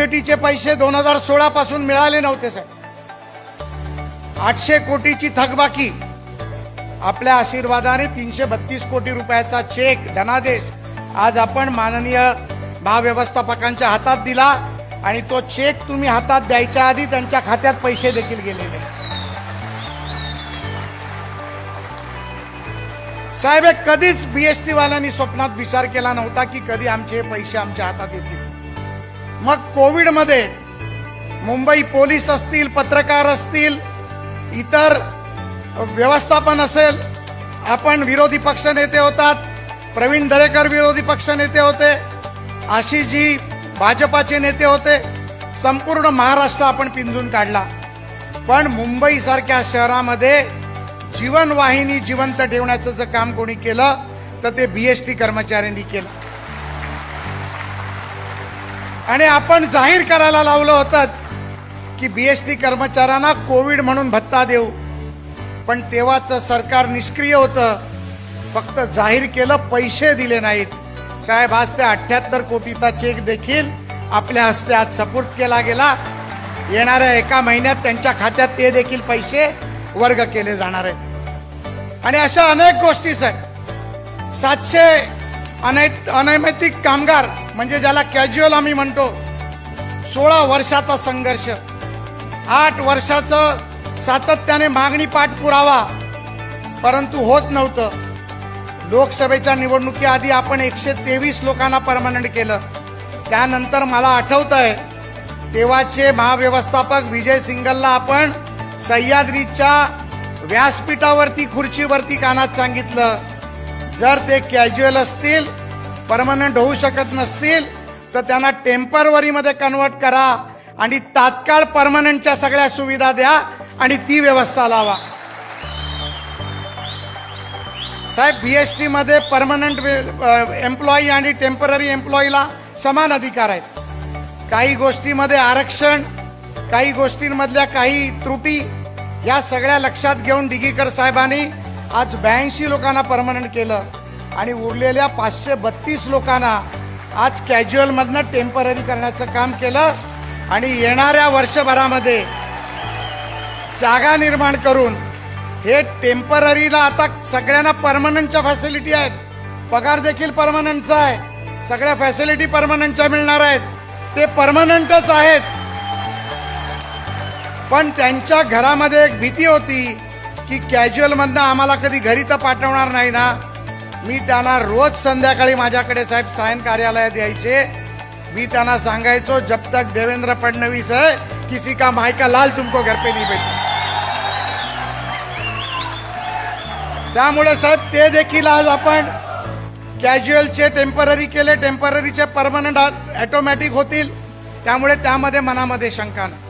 ग्रॅज्युएटीचे पैसे दोन हजार सोळा पासून मिळाले नव्हते साहेब आठशे कोटीची थकबाकी. आपल्या आशीर्वादाने तीनशे बत्तीस कोटी रुपयाचा चेक धनादेश. आज आपण माननीय महाव्यवस्थापकांच्या हातात दिला आणि तो चेक तुम्ही हातात द्यायच्या आधी त्यांच्या खात्यात पैसे देखील गेलेले. साहेब कधीच बीएसटी वाल्यांनी स्वप्नात विचार केला नव्हता की कधी आमचे पैसे आमच्या हातात येतील. मग कोविडमध्ये मुंबई पोलीस असतील पत्रकार असतील इतर व्यवस्थापन असेल आपण विरोधी पक्ष नेते होतात प्रवीण दरेकर विरोधी पक्ष नेते होते आशिषजी भाजपाचे नेते होते संपूर्ण महाराष्ट्र आपण पिंजून काढला. पण मुंबईसारख्या शहरामध्ये जीवनवाहिनी जिवंत ठेवण्याचं जर काम कोणी केलं तर ते बी एस टी कर्मचाऱ्यांनी केलं. आणि आपण जाहीर करायला लावलं होतं की बीएसटी कर्मचाऱ्यांना कोविड म्हणून भत्ता देऊ. पण तेव्हाचं सरकार निष्क्रिय होतं. फक्त जाहीर केलं पैसे दिले नाहीत. साहेब आज ते अठ्याहत्तर कोटीचा चेक देखील आपल्या हस्ते आज सपूर्द केला गेला. येणाऱ्या एका महिन्यात त्यांच्या खात्यात ते देखील पैसे वर्ग केले जाणार आहेत. आणि अशा अनेक गोष्टी साहेब. सातशे अनैत अनैमितिक कामगार म्हणजे ज्याला कॅज्युअल आम्ही म्हणतो सोळा वर्षाचा संघर्ष. आठ वर्षाचं सातत्याने मागणी पाठपुरावा परंतु होत नव्हतं. लोकसभेच्या निवडणुकीआधी आपण एकशे तेवीस लोकांना परमनंट केलं. त्यानंतर मला आठवत आहे तेव्हाचे महाव्यवस्थापक विजय सिंगलला आपण सह्याद्रीच्या व्यासपीठावरती खुर्चीवरती कानात सांगितलं. जर ते कॅज्युअल असतील परमनंट होऊ शकत नसतील तर त्यांना टेम्परवरीमध्ये कन्वर्ट करा आणि तात्काळ परमनंटच्या सगळ्या सुविधा द्या आणि ती व्यवस्था लावा. साहेब बी एस टीमध्ये परमनंट एम्प्लॉई आणि टेंपररी एम्प्लॉईला समान अधिकार आहेत. काही गोष्टीमध्ये आरक्षण काही गोष्टींमधल्या काही त्रुटी या सगळ्या लक्षात घेऊन डिगीकर साहेबांनी आज ब्याऐंशी लोकांना परमनंट केलं आणि उरलेल्या पाचशे बत्तीस लोकांना आज कॅज्युअलमधनं टेंपररी करण्याचं काम केलं आणि येणाऱ्या वर्षभरामध्ये जागा निर्माण करून हे टेम्पररीला आता सगळ्यांना परमनंटच्या फॅसिलिटी आहेत. पगार देखील परमनंटचा आहे. सगळ्या फॅसिलिटी परमनंटच्या मिळणार आहेत. ते परमनंटच आहेत. पण त्यांच्या घरामध्ये एक भीती होती. की कॅज्युअल मधनं आम्हाला कधी घरी तर पाठवणार नाही ना. मी त्यांना रोज संध्याकाळी माझ्याकडे साहेब सायन कार्यालयात यायचे. मी त्यांना सांगायचो जब तक देवेंद्र फडणवीस आहे किसी का मायका लाल तुमको घर पे नाही बेच त्यामुळे साहेब ते देखील आज आपण कॅज्युअलचे टेंपररी केले. टेम्पररीचे परमनंट ऑटोमॅटिक होतील. त्यामुळे त्यामध्ये मनामध्ये शंका नाही.